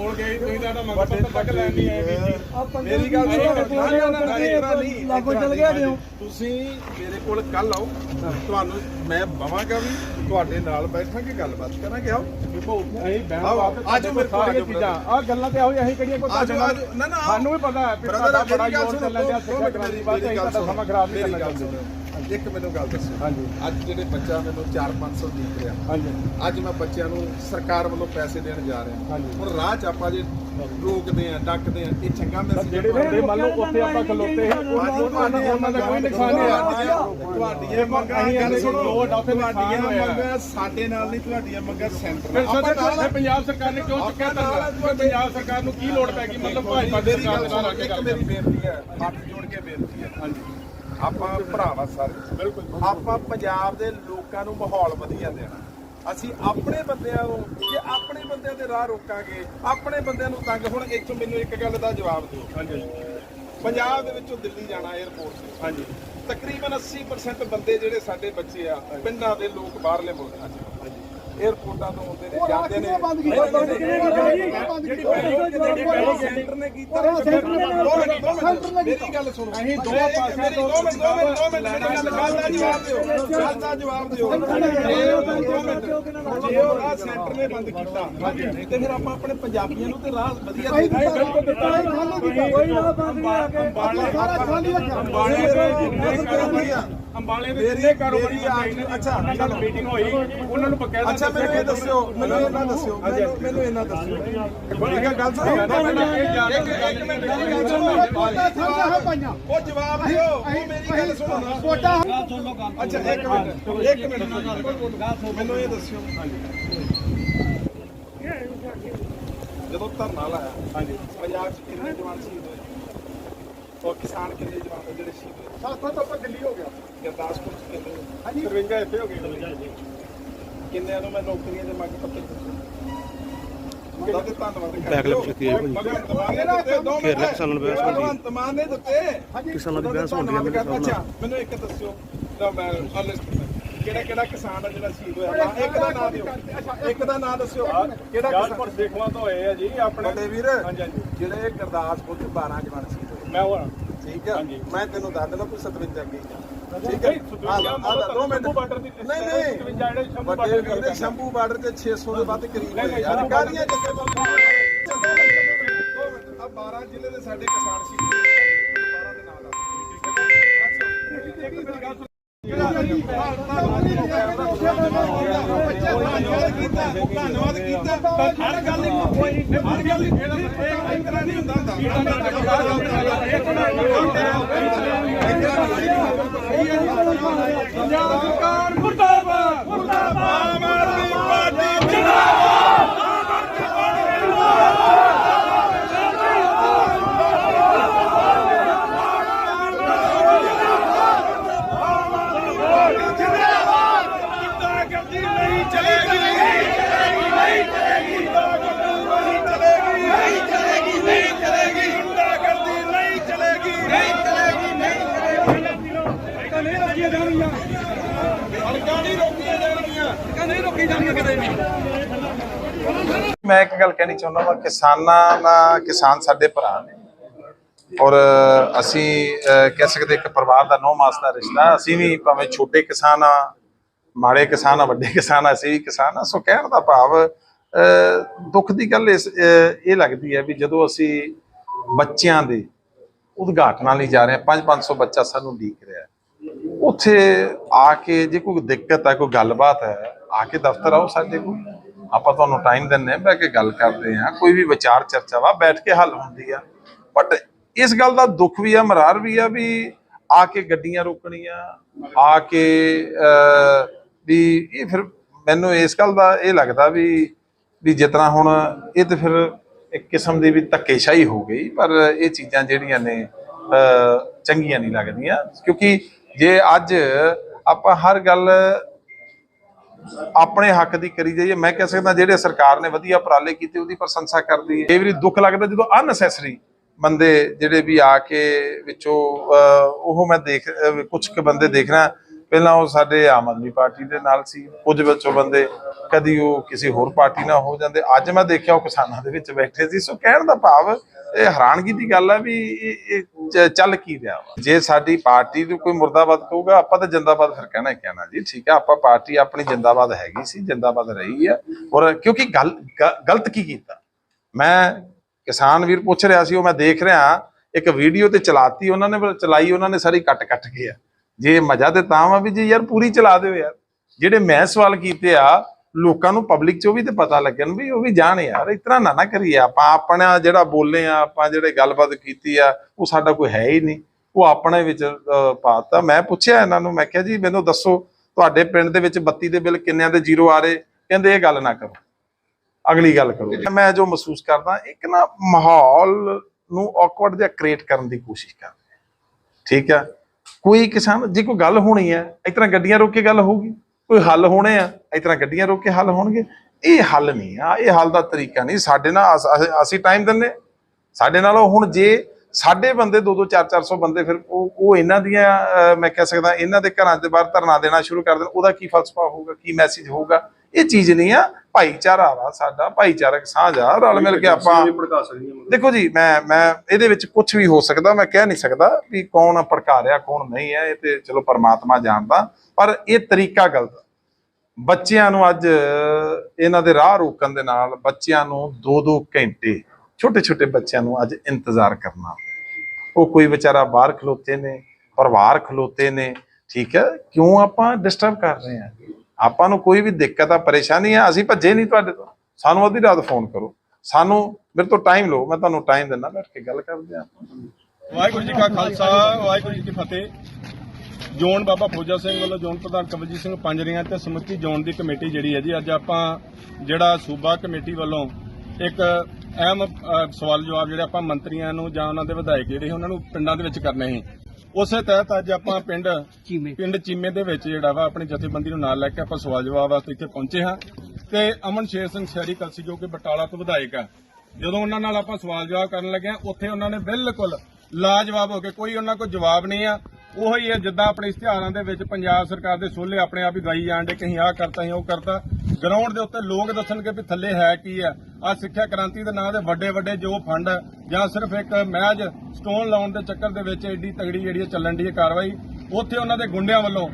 ਕੋਲ ਗਏ ਤੁਸੀਂ ਤੁਹਾਡਾ ਮੰਗ ਪੱਤਰ ਤੱਕ ਲੈਣ ਨਹੀਂ ਆਏ ਵੀਰ ਜੀ। ਮੇਰੀ ਗੱਲ ਸੁਣੋ ਨਾ ਨਾ ਨਾ ਇਸ ਤਰ੍ਹਾਂ ਨਹੀਂ ਲਾਗੋ ਚਲ ਗਿਆ ਦਿਓ। ਤੁਸੀਂ ਮੇਰੇ ਕੋਲ ਕੱਲ ਆਓ ਤੁਹਾਨੂੰ ਮੈਂ ਬਵਾਂਗਾ ਵੀ ਤੁਹਾਡੇ ਨਾਲ ਬੈਠਾਂਗੇ ਗੱਲਬਾਤ ਕਰਾਂਗੇ ਆਓ। ਅਸੀਂ ਮੇਰੇ ਕੋਲ, ਚੀਜ਼ਾਂ। ਆ ਗੱਲਾਂ ਤੇ ਆਹੋ ਅਸੀਂ ਕਿਹੜੀਆਂ ਕੋਈ ਆਜੋ, ਤੁਹਾਡੇ ਆਜੋ, ਨਾ, ਨਾ, ਆਓ। ਸਾਨੂੰ ਵੀ ਪਤਾ ਹੈ ਕਿ ਬੜਾ ਸੁਣੋ, ਚੱਲਣ ਡਿਆ ਦੋ ਸਿੱਖਿਆ ਸਮਾਂ ਖਰਾਬ ਨਹੀਂ ਕਰਨਾ ਚਾਹੁੰਦੇ। ਇੱਕ ਮੈਨੂੰ ਗੱਲ ਦੱਸੋ। ਹਾਂਜੀ। ਅੱਜ ਜਿਹੜੇ ਬੱਚਾ ਮੈਨੂੰ 4-500 ਦੇ ਰਿਹਾ। ਹਾਂਜੀ। ਅੱਜ ਮੈਂ ਬੱਚਿਆਂ ਨੂੰ ਸਰਕਾਰ ਵੱਲੋਂ ਪੈਸੇ ਦੇਣ ਜਾ ਰਿਹਾ। ਹਾਂਜੀ। ਹੁਣ ਰਾਹ 'ਚ ਆਪਾਂ ਜੇ ਰੋਕਦੇ ਆ ਡੱਕਦੇ ਆ ਇਹ ਚੰਗਾ ਮੈਸੇਜ ਜਿਹੜੇ ਬੰਦੇ ਮੰਨ ਲਓ ਉੱਥੇ ਆਪਾਂ ਖਲੋਤੇ ਹਾਂ ਉਹਨਾਂ ਦਾ ਕੋਈ ਨੁਕਸਾਨ ਨਹੀਂ ਤੁਹਾਡੀਆਂ ਮੰਗਾਂ ਗੱਲ ਸੁਣੋ। ਤੁਹਾਡੀਆਂ। ਮੰਗਾਂ ਸਾਡੇ ਨਾਲ ਨਹੀਂ ਤੁਹਾਡੀਆਂ ਮੰਗਾਂ ਸੈਂਟਰ ਫਿਰ ਨਾਲ ਸਾਡੇ ਆਪਾਂ ਨਾਲ ਕੋਲ ਪੰਜਾਬ ਸਰਕਾਰ ਨੇ ਕਿਉਂ ਚੁੱਕਿਆ ਧਰਨਾ ਪੰਜਾਬ ਸਰਕਾਰ ਨੂੰ ਕੀ ਲੋੜ ਪੈ ਗਈ? ਮਤਲਬ ਦੀ ਗੱਲ ਸੁਣੋ। ਕੇ ਇੱਕ ਗੱਲ ਮੇਰੀ ਬੇਨਤੀ ਹੈ। ਹੱਥ ਜੋੜ ਕੇ ਬੇਨਤੀ ਹੈ। ਹਾਂਜੀ। ਆਪਾਂ ਭਰਾਵਾ ਸਾਰੇ। ਬਿਲਕੁਲ ਆਪਾਂ ਪੰਜਾਬ ਦੇ ਲੋਕਾਂ ਨੂੰ ਮਾਹੌਲ ਵਧੀਆ ਦੇਣਾ। ਅਸੀਂ ਆਪਣੇ ਬੰਦਿਆਂ ਨੂੰ ਜੇ ਆਪਣੇ ਬੰਦਿਆਂ ਦੇ ਰਾਹ ਰੋਕਾਂਗੇ ਆਪਣੇ ਬੰਦਿਆਂ ਨੂੰ ਤੰਗ ਹੁਣ ਇੱਥੋਂ ਮੈਨੂੰ ਇੱਕ ਗੱਲ ਦਾ ਜਵਾਬ ਦਿਓ। ਹਾਂਜੀ ਪੰਜਾਬ ਦੇ ਵਿੱਚੋਂ ਦਿੱਲੀ ਜਾਣਾ 에ਅਰਪੋਰਟ ਤੇ। ਹਾਂਜੀ। ਤਕਰੀਬਨ 80% ਬੰਦੇ ਜਿਹੜੇ ਸਾਡੇ ਬੱਚੇ ਆ ਪਿੰਡਾਂ ਦੇ ਲੋਕ ਬਾਹਰਲੇ ਮੁਲਕਾਂ। 'ਚ 에ਅਰਪੋਰਟਾਂ ਤੋਂ ਆਉਂਦੇ ਨੇ ਜਾਂਦੇ ਨੇ। ਬੰਦ ਕੀਤਾ? ਸੈਂਟਰ ਨੇ ਕੀਤਾ ਦੋ ਮਿੰਟ ਮੇਰੀ ਗੱਲ ਸੁਣੋ। ਅਸੀਂ ਦੋ ਮੇਰੀ ਤੋਂ ਦੋ ਮਿੰਟ ਦੋ ਮਿੰਟ ਦੋ ਮਿੰਟ ਗੱਲ ਦਾ ਜਵਾਬ ਦਿਓ। ਗੱਲ ਦਾ ਜਵਾਬ ਦਿਓ। ਜੇ ਉਹ ਰਾਹ ਸੈਂਟਰ ਨੇ ਬੰਦ ਕੀਤਾ ਤੇ ਫਿਰ ਆਪਾਂ ਆਪਣੇ ਪੰਜਾਬੀਆਂ ਨੂੰ ਤੇ ਰਾਹ ਵਧੀਆ ਦੇ ਬਿਲਕੁਲ ਦਿੱਤਾ ਕੋਈ ਨਾ ਬੰਦ ਨਹੀਂ ਆ ਕੇ ਸਾਰਾ ਖਾਲੀ ਰੱਖਿਆ। ਅੰਬਾਲੇ ਦੇ ਅੰਬਾਲੇ ਦੇ ਜਿੰਨੇ ਕਾਰੋਬਾਰੀ ਅੱਛਾ, ਅੱਛਾ ਮੀਟਿੰਗ ਹੋਈ। ਉਹਨਾਂ ਨੂੰ ਬਕਾਇਦਾ ਅੱਛਾ ਮੈਨੂੰ ਇਹ ਦੱਸਿਓ ਮੈਨੂੰ ਇਹਨਾਂ ਦੱਸਿਓ। ਮੈਨੂੰ ਮੈਨੂੰ ਇਹਨਾਂ ਦੱਸਿਓ। ਇੱਕ ਗੱਲ ਸੁਣੋ। ਇੱਕ ਮਿੰਟ ਮੇਰੀ ਗੱਲ ਸੁਣੋ। ਸਾਂਝਾ ਪਾਈਆਂ ਉਹ ਜਵਾਬ ਦਿਓ ਉਹ ਮੇਰੀ ਗੱਲ ਸੁਣੋ। ਨਾ ਕੋਟਾ ਅੱਛਾ ਇੱਕ ਮਿੰਟ ਇੱਕ ਮਿੰਟ। ਮੈਨੂੰ ਇਹ ਦੱਸਿਓ। ਜਦੋਂ ਧਰਨਾ ਲਾਇਆ ਹਾਂਜੀ। ਪੰਜਾਬ 'ਚ ਕਿੰਨੇ ਜਵਾਨ ਹੋਏ ਔਰ ਕਿਸਾਨ ਕਿੰਨੇ ਜਵਾਨ ਹੋਏ ਜਿਹੜੇ ਸ਼ਹੀਦ ਹੋਏ? ਸਾਥੋਂ ਤੋਂ ਦਿੱਲੀ ਹੋ ਗਿਆ। ਗੁਰਦਾਸਪੁਰ 'ਚ ਕਿੰਨੇ? ਹਾਂਜੀ। ਸਰਵਿੰਗਾ ਇੱਥੇ ਹੋ ਗਈ ਕਿੰਨਿਆਂ ਨੂੰ ਮੈਂ ਨੌਕਰੀਆਂ ਦੇ ਮੰਗ ਪੱਤਰ ਦਿੱਤੇ। ਉਹਦਾ ਤੇ ਧੰਨਵਾਦ ਬੈਕਲੈਪ ਕੀਤੀ ਹੈ। ਭਾਜੀ। ਭਗਵੰਤ ਮਾਨ ਨੇ ਦਿੱਤੇ ਦੋ ਮਿੰਟ। ਫਿਰ ਕਿਸਾਨਾਂ ਨੂੰ ਬਹਿਸ ਹੁੰਦੀ ਹੈ। ਭਗਵੰਤ ਮਾਨ ਨੇ ਦਿੱਤੇ ਕਿਸਾਨਾਂ ਦੀ ਬਹਿਸ ਹੁੰਦੀ ਹੈ ਮੇਰੇ ਹਿਸਾਬ ਨਾਲ ਅੱਛਾ ਮੈਨੂੰ ਇੱਕ ਦੱਸਿਓ। ਤਾਂ ਮੈਂ ਲਿਸਟ ਕਿਹੜਾ ਕਿਹੜਾ ਕਿਸਾਨ ਆ ਜਿਹੜਾ ਸ਼ਹੀਦ ਹੋਇਆ? ਇੱਕ ਦਾ ਨਾਮ ਦਿਓ। ਇੱਕ ਦਾ ਨਾਮ ਦੱਸਿਓ। ਕਿਹੜਾ ਕਿਸਾਨ? ਦੇਖਵਾ ਤੋਂ ਹੋਏ ਆ ਜੀ ਆਪਣੇ ਵੀਰ। ਜਿਹੜੇ ਗੁਰਦਾਸਪੁਰ ਚ 12 ਜਵਾਨ ਹੋਏ ਮੈਂ ਹੋਣਾ। ਠੀਕ ਹੈ ਹਾਂਜੀ। ਮੈਂ ਤੈਨੂੰ ਦੱਸ ਦਿੰਦਾ ਕੋਈ 57 ਅੱਗੇ ਠੀਕ ਨਹੀਂ, ਹੈ ਆ ਲੈ, ਆ ਲੈ, ਦੋ ਮਿੰਟ। ਦੀ ਨਹੀਂ ਹੈ, ਨਹੀਂ। ਵੱਡੇ ਵੀਰ ਦੇ ਸ਼ੰਭੂ ਬਾਰਡਰ ਤੇ 600 ਦੇ ਵੱਧ ਕਰੀਬ ਨਹੀਂ, ਹੋਏ ਨਹੀਂ, ਯਾਰ ਸ਼ੰਭੂ ਕਾਹਦੀਆਂ ਜੱਗੇ ਆ? 12 ਜ਼ਿਲ੍ਹੇ ਦੇ ਸਾਡੇ ਕਿਸਾਨ ਸੀ 12 ਦੇ ਨਾਲ ਧੰਨਵਾਦ ਕੀਤਾ। ਹਰ ਗੱਲ ਦੀ ਹਰ ਗੱਲ ਦੀ ਇਸ ਤਰ੍ਹਾਂ ਨਹੀਂ ਹੁੰਦਾ ਪੰਜਾਬ ਸਰਕਾਰ ਮੁਰਦਾਬਾਦ ਮੁਰਦਾਬਾਦ ਆਮ ਆਦਮੀ ਪਾਰਟੀ ਜਿੰਦਾਬਾਦ ਗੁੰਡਾਗਰਦੀ ਨਹੀਂ ਚਲੇਗੀ ਨਹੀਂ ਚਲੇਗੀ ਨਹੀਂ ਚਲੇਗੀ ਨਹੀਂ ਚਲੇਗੀ ਨਹੀਂ ਚਲੇਗੀ ਗੁੰਡਾਗਰਦੀ ਨਹੀਂ ਚਲੇਗੀ ਨਹੀਂ ਚਲੇਗੀ ਨਹੀਂ ਨਹੀਂ ਰੋਕੀਆਂ ਜਾਣਗੀਆਂ ਹਲਕਾ ਨਹੀਂ ਰੋਕੀਆਂ ਜਾਣਗੀਆਂ ਨਹੀਂ ਰੋਕੀ ਜਾਣਗੀਆਂ ਕਿਤੇ ਵੀ ਮੈਂ ਇੱਕ ਗੱਲ ਕਹਿਣੀ ਚਾਹੁੰਦਾ ਹਾਂ ਕਿਸਾਨਾਂ ਦਾ ਕਿਸਾਨ ਸਾਡੇ ਭਰਾ ਨੇ। ਔਰ ਅਸੀਂ ਅਹ, ਕਹਿ ਸਕਦੇ ਇੱਕ ਪਰਿਵਾਰ ਦਾ ਨੌ ਮਾਸ ਦਾ ਰਿਸ਼ਤਾ ਅਸੀਂ ਵੀ ਭਾਵੇਂ ਛੋਟੇ ਕਿਸਾਨ ਆ ਮਾੜੇ ਕਿਸਾਨ ਆ ਵੱਡੇ ਕਿਸਾਨ ਆ ਅਸੀਂ ਵੀ ਕਿਸਾਨ ਆ ਸੋ ਕਹਿਣ ਦਾ ਭਾਵ ਅਹ, ਦੁੱਖ ਦੀ ਗੱਲ ਇਸ ਇਹ ਲੱਗਦੀ ਹੈ ਵੀ ਜਦੋਂ ਅਸੀਂ ਬੱਚਿਆਂ ਦੇ ਉਦਘਾਟਨਾਂ ਲਈ ਜਾ ਰਹੇ ਹਾਂ 5-500 ਬੱਚਾ ਸਾਨੂੰ ਉਡੀਕ ਰਿਹਾ ਉੱਥੇ ਆ ਕੇ ਜੇ ਕੋਈ ਦਿੱਕਤ ਹੈ ਕੋਈ ਗੱਲਬਾਤ ਹੈ ਆ ਕੇ ਦਫ਼ਤਰ ਆਓ ਸਾਡੇ ਕੋਲ। ਆਪਾਂ ਤੁਹਾਨੂੰ ਟਾਈਮ ਦਿੰਨੇ ਆ ਬਹਿ ਕੇ ਗੱਲ ਕਰਦੇ ਆ ਕੋਈ ਵੀ ਵਿਚਾਰ ਚਰਚਾ ਵਾ, ਬੈਠ ਕੇ ਹੱਲ ਹੁੰਦੀ ਆ। ਬਟ ਇਸ ਗੱਲ ਦਾ ਦੁੱਖ ਵੀ ਆ, ਮਰਾਰ ਵੀ ਆ ਵੀ ਆ ਕੇ ਗੱਡੀਆਂ ਰੋਕਣੀਆਂ, ਆ ਕੇ ਵੀ ਇਹ ਫਿਰ ਮੈਨੂੰ ਇਸ ਗੱਲ ਦਾ ਇਹ ਲੱਗਦਾ ਵੀ ਵੀ ਜਿਤਨਾ ਹੁਣ ਇਹ ਤੇ ਫਿਰ ਇੱਕ ਕਿਸਮ ਦੀ ਵੀ ਧੱਕੇਸ਼ਾਹੀ ਹੋ ਗਈ, ਪਰ ਇਹ ਚੀਜ਼ਾਂ ਜਿਹੜੀਆਂ ਨੇ ਚੰਗੀਆਂ ਨਹੀਂ ਲੱਗਦੀਆਂ। ਕਿਉਂਕਿ ਜੇ ਅੱਜ ਆਪਾਂ ਹਰ ਗੱਲ ਆਪਣੇ ਹੱਕ ਦੀ ਕਰੀ ਜਾਈਏ। ਮੈਂ ਕਹਿ ਸਕਦਾ ਜਿਹੜੇ ਸਰਕਾਰ ਨੇ ਵਧੀਆ ਉਪਰਾਲੇ ਕੀਤੇ ਉਹਦੀ ਪ੍ਰਸ਼ੰਸਾ ਕਰਦੀ ਹੈ। ਕਈ ਵਾਰੀ ਦੁੱਖ ਲੱਗਦਾ ਜਦੋਂ ਅਨਨੈਸੈਸਰੀ ਬੰਦੇ ਜਿਹੜੇ ਵੀ ਆ ਕੇ ਵਿੱਚੋਂ ਅਹ, ਉਹ ਮੈਂ ਦੇਖ ਕੁਝ ਕੁ ਬੰਦੇ ਦੇਖ ਰਿਹਾ ਪਹਿਲਾਂ ਉਹ ਸਾਡੇ ਆਮ ਆਦਮੀ ਪਾਰਟੀ ਦੇ ਨਾਲ ਸੀ, ਕੁਝ ਵਿੱਚੋਂ ਬੰਦੇ ਕਦੀ ਉਹ ਕਿਸੇ ਹੋਰ ਪਾਰਟੀ ਨਾਲ ਹੋ ਜਾਂਦੇ। ਅੱਜ ਮੈਂ ਦੇਖਿਆ ਉਹ ਕਿਸਾਨਾਂ ਦੇ ਵਿੱਚ ਬੈਠੇ ਸੀ। ਸੋ ਕਹਿਣ ਦਾ ਭਾਵ, ਇਹ ਹੈਰਾਨਗੀ ਦੀ ਗੱਲ ਹੈ ਵੀ ਇਹ ਚੱਲ ਕੀ ਰਿਹਾ ਵਾ। ਜੇ ਸਾਡੀ ਪਾਰਟੀ ਨੂੰ ਕੋਈ ਮੁਰਦਾਬਾਦ ਕਹੂਗਾ, ਆਪਾਂ ਤਾਂ ਜਿੰਦਾਬਾਦ ਫਿਰ ਕਹਿਣਾ ਹੀ ਕਹਿਣਾ ਜੀ, ਠੀਕ ਹੈ ਆਪਾਂ ਪਾਰਟੀ ਆਪਣੀ ਜਿੰਦਾਬਾਦ ਹੈਗੀ ਸੀ, ਜਿੰਦਾਬਾਦ ਰਹੀ ਹੈ ਔਰ ਕਿਉਂਕਿ ਗੱਲ ਗਲਤ ਕੀ ਕੀਤਾ? ਮੈਂ ਕਿਸਾਨ ਵੀਰ ਪੁੱਛ ਰਿਹਾ ਸੀ, ਉਹ ਮੈਂ ਦੇਖ ਰਿਹਾ, ਇੱਕ ਵੀਡੀਓ ਤੇ ਚਲਾਤੀ, ਉਹਨਾਂ ਨੇ, ਚਲਾਈ, ਉਹਨਾਂ ਨੇ ਸਾਰੀ ਕੱਟ ਕੱਟ ਕੇ ਆ। ਜੇ ਮਜ਼ਾ ਤੇ ਤਾਂ ਵਾ ਵੀ ਜੀ ਯਾਰ ਪੂਰੀ ਚਲਾ ਦਿਓ ਯਾਰ। ਜਿਹੜੇ ਮੈਂ ਸਵਾਲ ਕੀਤੇ ਆ, ਲੋਕਾਂ ਨੂੰ ਪਬਲਿਕ ਚੋਂ ਵੀ ਤੇ ਪਤਾ ਲੱਗਣ ਵੀ ਉਹ ਵੀ ਜਾਣ ਯਾਰ। ਇਤਨਾ ਨਾ ਨਾ ਕਰੀਏ ਆਪਾਂ। ਆਪਣਾ ਜਿਹੜਾ ਬੋਲੇ ਆ, ਆਪਾਂ ਜਿਹੜੇ ਗੱਲਬਾਤ ਕੀਤੀ ਆ, ਉਹ ਸਾਡਾ ਕੋਈ ਹੈ ਹੀ ਨਹੀਂ। ਉਹ ਆਪਣੇ ਵਿੱਚ ਪਾਤਾ। ਮੈਂ ਪੁੱਛਿਆ ਇਹਨਾਂ ਨੂੰ, ਮੈਂ ਕਿਹਾ ਜੀ ਮੈਨੂੰ ਦੱਸੋ, ਤੁਹਾਡੇ ਪਿੰਡ ਦੇ ਵਿੱਚ ਬੱਤੀ ਦੇ ਬਿੱਲ ਕਿੰਨਿਆਂ ਦੇ ਜ਼ੀਰੋ ਆ ਰਹੇ? ਕਹਿੰਦੇ ਇਹ ਗੱਲ ਨਾ ਕਰੋ। ਅਗਲੀ ਗੱਲ ਕਰੋ। ਮੈਂ ਜੋ ਮਹਿਸੂਸ ਕਰਦਾ, ਇੱਕ ਨਾ ਮਾਹੌਲ ਨੂੰ ਔਕਵਰਡ ਜਿਹਾ ਕ੍ਰੀਏਟ ਕਰਨ ਦੀ ਕੋਸ਼ਿਸ਼ ਕਰਦੇ ਰਹੇ। ਆ। ਠੀਕ ਹੈ ਕੋਈ ਕਿਸਾਨ ਜੇ ਕੋਈ ਗੱਲ ਹੋਣੀ ਹੈ, ਇਸ ਤਰ੍ਹਾਂ ਗੱਡੀਆਂ ਰੋਕ ਕੇ ਗੱਲ ਹੋਊਗੀ। ਕੋਈ ਹੱਲ ਹੋਣੇ ਆ, ਇਸ ਤਰ੍ਹਾਂ ਗੱਡੀਆਂ ਰੋਕ ਕੇ ਹੱਲ ਹੋਣਗੇ। ਇਹ ਹੱਲ ਨਹੀਂ ਆ, ਇਹ ਹੱਲ ਦਾ ਤਰੀਕਾ ਨਹੀਂ। ਸਾਡੇ ਨਾਲ ਅਸ- ਅਸੀਂ ਟਾਈਮ ਦਿੰਨੇ ਸਾਡੇ ਨਾਲ ਹੁਣ ਜੇ ਸਾਡੇ ਬੰਦੇ 2-2 4-400 ਬੰਦੇ ਫਿਰ ਉਹ ਉਹ ਇਹਨਾਂ ਦੀਆਂ ਮੈਂ ਕਹਿ ਸਕਦਾ, ਇਹਨਾਂ ਦੇ ਘਰਾਂ ਦੇ ਬਾਹਰ ਧਰਨਾ ਦੇਣਾ ਸ਼ੁਰੂ ਕਰ ਦੇਣ, ਉਹਦਾ ਕੀ ਫਲਸਫਾ ਹੋਊਗਾ, ਕੀ ਮੈਸੇਜ ਹੋਊਗਾ? ਇਹ ਚੀਜ਼ ਨਹੀਂ ਆ। ਭਾਈਚਾਰਾ ਵਾ ਸਾਡਾ ਭਾਈਚਾਰਕ ਸਾਂਝ ਆ ਰਲ ਮਿਲ ਕੇ ਆਪਾਂ ਭੜਕਾ ਸਕਦੀਆਂ ਮਤਲਬ। ਦੇਖੋ ਜੀ ਮੈਂ ਮੈਂ ਇਹਦੇ ਵਿੱਚ ਕੁਝ ਵੀ ਹੋ ਸਕਦਾ ਮੈਂ ਕਹਿ ਨਹੀਂ ਸਕਦਾ ਵੀ ਕੌਣ ਭੜਕਾ ਰਿਹਾ ਕੌਣ ਨਹੀਂ ਹੈ ਇਹ ਤੇ ਚਲੋ ਪਰਮਾਤਮਾ ਜਾਣਦਾ ਪਰ ਇਹ ਤਰੀਕਾ ਗਲਤ। ਬੱਚਿਆਂ ਨੂੰ ਅੱਜ ਇਹਨਾਂ ਦੇ ਰਾਹ ਰੋਕਣ ਦੇ ਨਾਲ ਬੱਚਿਆਂ ਨੂੰ 2-2 ਘੰਟੇ ਛੋਟੇ ਛੋਟੇ ਬੱਚਿਆਂ ਨੂੰ ਅੱਜ ਇੰਤਜ਼ਾਰ ਕਰਨਾ ਉਹ ਕੋਈ ਵਿਚਾਰਾ ਬਾਹਰ ਖਲੋਤੇ ਨੇ ਪਰਿਵਾਰ ਖਲੋਤੇ ਨੇ ਠੀਕ ਹੈ ਕਿਉਂ ਆਪਾਂ ਡਿਸਟਰਬ ਕਰ ਰਹੇ ਹਾਂ? ਆਪਾਂ ਨੂੰ ਕੋਈ ਵੀ ਦਿੱਕਤ ਆ, ਪਰੇਸ਼ਾਨੀ ਆ, ਅਸੀਂ ਭੱਜੇ ਨਹੀਂ ਤੁਹਾਡੇ ਤੋਂ। ਸਾਨੂੰ ਅੱਧੀ ਰਾਤ ਫੋਨ ਕਰੋ। ਸਾਨੂੰ, ਮੇਰੇ ਤੋਂ ਟਾਈਮ ਲਓ, ਮੈਂ ਤੁਹਾਨੂੰ ਟਾਈਮ ਦਿੰਦਾ, ਬੈਠ ਕੇ ਗੱਲ ਕਰਦੇ ਆ ਵਾਹਿਗੁਰੂ ਜੀ ਕਾ ਖਾਲਸਾ, ਵਾਹਿਗੁਰੂ ਜੀ ਕੀ ਫਤਿਹ। ਜੋਨ ਬਾਬਾ ਫੌਜਾ ਸਿੰਘ ਵੱਲੋਂ ਜੋਨ ਪ੍ਰਧਾਨ ਕਮਲਜੀਤ ਸਿੰਘ ਪੰਜਰੀਆਂ ਤੇ ਸਮੁੱਚੀ ਜੋਨ ਦੀ ਕਮੇਟੀ ਜਿਹੜੀ ਹੈ ਜੀ, ਅੱਜ ਆਪਾਂ ਜਿਹੜਾ ਸੂਬਾ ਕਮੇਟੀ ਵੱਲੋਂ ਇੱਕ ਅਹਿਮ ਸਵਾਲ ਜਵਾਬ ਜਿਹੜੇ ਆਪਾਂ ਮੰਤਰੀਆਂ ਨੂੰ ਜਾਂ ਉਹਨਾਂ ਦੇ ਵਿਧਾਇਕ ਜਿਹੜੇ ਉਹਨਾਂ ਨੂੰ ਪਿੰਡਾਂ ਦੇ ਵਿੱਚ ਕਰਨੇ ਸੀ। ਉਸੇ ਤਹਿਤ ਅੱਜ ਆਪਾਂ ਪਿੰਡ ਪਿੰਡ ਚੀਮੇ ਦੇ ਵਿੱਚ ਜਿਹੜਾ ਵਾ ਆਪਣੀ ਜਥੇਬੰਦੀ ਨੂੰ ਨਾਲ ਲੈ ਕੇ ਆਪਾਂ ਸਵਾਲ ਜਵਾਬ ਵਾਸਤੇ ਇੱਥੇ ਪਹੁੰਚੇ ਹਾਂ। ਤੇ ਅਮਨ ਸ਼ੇਰ ਸਿੰਘ ਸ਼ਹਿਰੀ ਕਲਸੀ ਜੋ ਕਿ ਬਟਾਲਾ ਤੋਂ ਵਿਧਾਇਕ ਆ। ਜਦੋਂ ਉਹਨਾਂ ਨਾਲ ਆਪਾਂ ਸਵਾਲ ਜਵਾਬ ਕਰਨ ਲੱਗੇ ਹਾਂ ਉੱਥੇ ਉਹਨਾਂ ਨੇ ਬਿਲਕੁਲ ਲਾਜਵਾਬ ਹੋ ਕੇ ਕੋਈ ਉਹਨਾਂ ਕੋਲ ਜਵਾਬ ਨਹੀਂ ਆ। ਉਹੀ ਹੈ ਜਿੱਦਾਂ ਆਪਣੇ ਇਸ਼ਤਿਹਾਰਾਂ ਦੇ ਵਿੱਚ ਪੰਜਾਬ ਸਰਕਾਰ ਦੇ ਸੋਲੇ ਆਪਣੇ ਆਪ ਹੀ ਗਾਈ ਜਾਣ ਦੇ ਅਸੀਂ ਆਹ ਕਰਤਾ ਅਸੀਂ ਉਹ ਕਰਤਾ। ਗਰਾਊਂਡ ਦੇ ਉੱਤੇ ਲੋਕ ਦੱਸਣਗੇ ਵੀ ਥੱਲੇ ਹੈ ਕੀ ਹੈ। ਆ ਸਿੱਖਿਆ ਕ੍ਰਾਂਤੀ ਦੇ ਨਾਂ ਦੇ ਵੱਡੇ ਵੱਡੇ ਜੋ ਫੰਡ ਜਾਂ ਸਿਰਫ ਇੱਕ ਮਹਿਜ ਸਟੋਨ ਲਾਉਣ ਦੇ ਚੱਕਰ ਦੇ ਵਿੱਚ ਐਡੀ ਤਗੜੀ ਜਿਹੜੀ ਇਹ ਚੱਲਣ ਦੀ ਕਾਰਵਾਈ, ਉੱਥੇ ਉਹਨਾਂ ਦੇ ਗੁੰਡਿਆਂ ਵੱਲੋਂ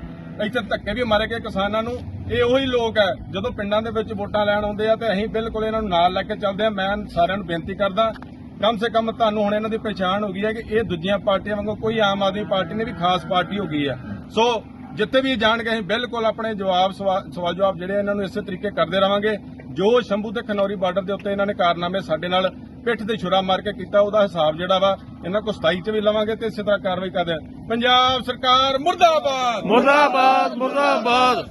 ਇੱਥੇ ਧੱਕੇ ਵੀ ਮਾਰੇ ਗਏ ਕਿਸਾਨਾਂ ਨੂੰ। ਇਹ ਉਹੀ ਲੋਕ ਹੈ, ਜਦੋਂ ਪਿੰਡਾਂ ਦੇ ਵਿੱਚ ਵੋਟਾਂ ਲੈਣ ਆਉਂਦੇ ਆ ਤੇ ਅਸੀਂ ਬਿਲਕੁਲ ਇਹਨਾਂ ਨੂੰ ਨਾਲ ਲੈ ਕੇ ਚੱਲਦੇ ਆ। ਮੈਂ ਸਾਰਿਆਂ ਨੂੰ ਬੇਨਤੀ ਕਰਦਾ ਕਮ ਸੇ ਕਮ ਤੁਹਾਨੂੰ ਹੁਣ ਇਹਨਾਂ ਦੀ ਪਛਾਣ ਹੋ ਗਈ ਹੈ ਕਿ ਇਹ ਦੂਜੀਆਂ ਪਾਰਟੀਆਂ ਵਾਂਗੂ ਕੋਈ ਆਮ ਆਦਮੀ ਪਾਰਟੀ ਨੇ ਵੀ ਖਾਸ ਪਾਰਟੀ ਹੋ ਗਈ ਹੈ। ਸੋ ਜਿੱਥੇ ਵੀ ਜਾਣਗੇ, ਅਸੀਂ ਬਿਲਕੁਲ ਆਪਣੇ ਜਵਾਬ ਸਵਾਲ ਜਵਾਬ ਜਿਹੜੇ ਇਹਨਾਂ ਨੂੰ ਇਸੇ ਤਰੀਕੇ ਕਰਦੇ ਰਵਾਂਗੇ। ਜੋ ਸ਼ੰਭੂ ਤੇ ਖਨੌਰੀ ਬਾਰਡਰ ਦੇ ਉੱਤੇ ਇਹਨਾਂ ਨੇ ਕਾਰਨਾਮੇ ਸਾਡੇ ਨਾਲ ਪਿੱਠ ਤੇ ਛੁਰਾ ਮਾਰ ਕੇ ਕੀਤਾ, ਉਹਦਾ ਹਿਸਾਬ ਜਿਹੜਾ ਵਾ, ਇਹਨਾਂ ਕੋ 27 ਚ ਵੀ ਲਵਾਂਗੇ ਤੇ ਇਸੇ ਤਰ੍ਹਾਂ ਕਾਰਵਾਈ ਕਰਦੇ ਪੰਜਾਬ ਸਰਕਾਰ ਮੁਰਦਾਬਾਦ! ਮੁਰਦਾਬਾਦ ਮੁਰਦਾਬਾਦ!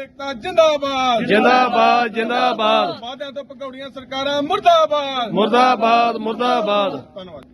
ਏਕਤਾ ਜਿੰਦਾਬਾਦ। ਜਿੰਦਾਬਾਦ ਜਿੰਦਾਬਾਦ। ਵਾਅਦਿਆਂ ਤੋਂ ਭਗੌੜੀਆਂ ਸਰਕਾਰਾਂ ਮੁਰਦਾਬਾਦ। ਮੁਰਦਾਬਾਦ ਮੁਰਦਾਬਾਦ। ਧੰਨਵਾਦ।